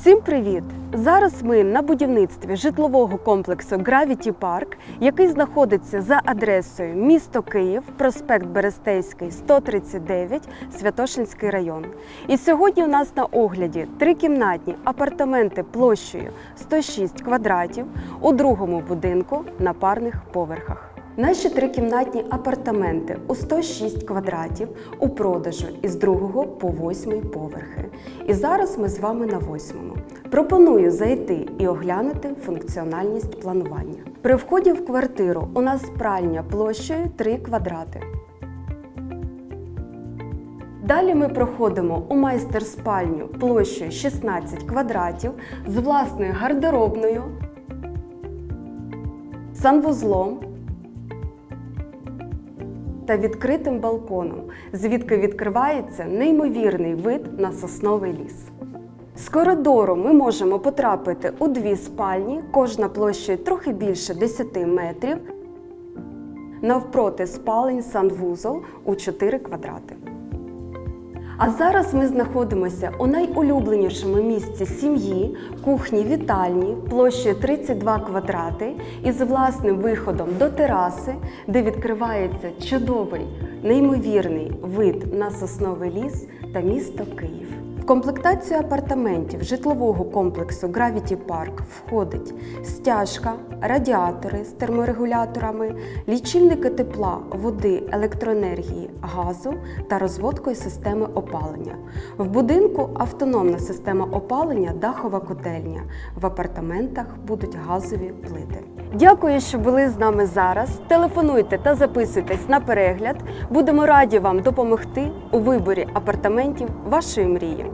Всім привіт! Зараз ми на будівництві житлового комплексу Gravity Park, який знаходиться за адресою місто Київ, проспект Берестейський, 139, Святошинський район. І сьогодні у нас на огляді трикімнатні апартаменти площею 106 квадратів у другому будинку на парних поверхах. Наші трикімнатні апартаменти у 106 квадратів у продажу із другого по восьмий поверхи. І зараз ми з вами на восьмому. Пропоную зайти і оглянути функціональність планування. При вході в квартиру у нас пральня площею 3 квадрати. Далі ми проходимо у майстер-спальню площею 16 квадратів з власною гардеробною, санвузлом та відкритим балконом, звідки відкривається неймовірний вид на сосновий ліс. З коридору ми можемо потрапити у дві спальні, кожна площею трохи більше 10 метрів. Навпроти спалень санвузол у 4 квадрати. А зараз ми знаходимося у найулюбленішому місці сім'ї, кухні вітальні, площею 32 квадрати із власним виходом до тераси, де відкривається чудовий, неймовірний вид на сосновий ліс та місто Київ. В комплектацію апартаментів житлового комплексу Gravity Park входить стяжка, радіатори з терморегуляторами, лічильники тепла, води, електроенергії, газу та розводкою системи опалення. В будинку автономна система опалення, дахова котельня. В апартаментах будуть газові плити. Дякую, що були з нами зараз. Телефонуйте та записуйтесь на перегляд. Будемо раді вам допомогти у виборі апартаментів вашої мрії.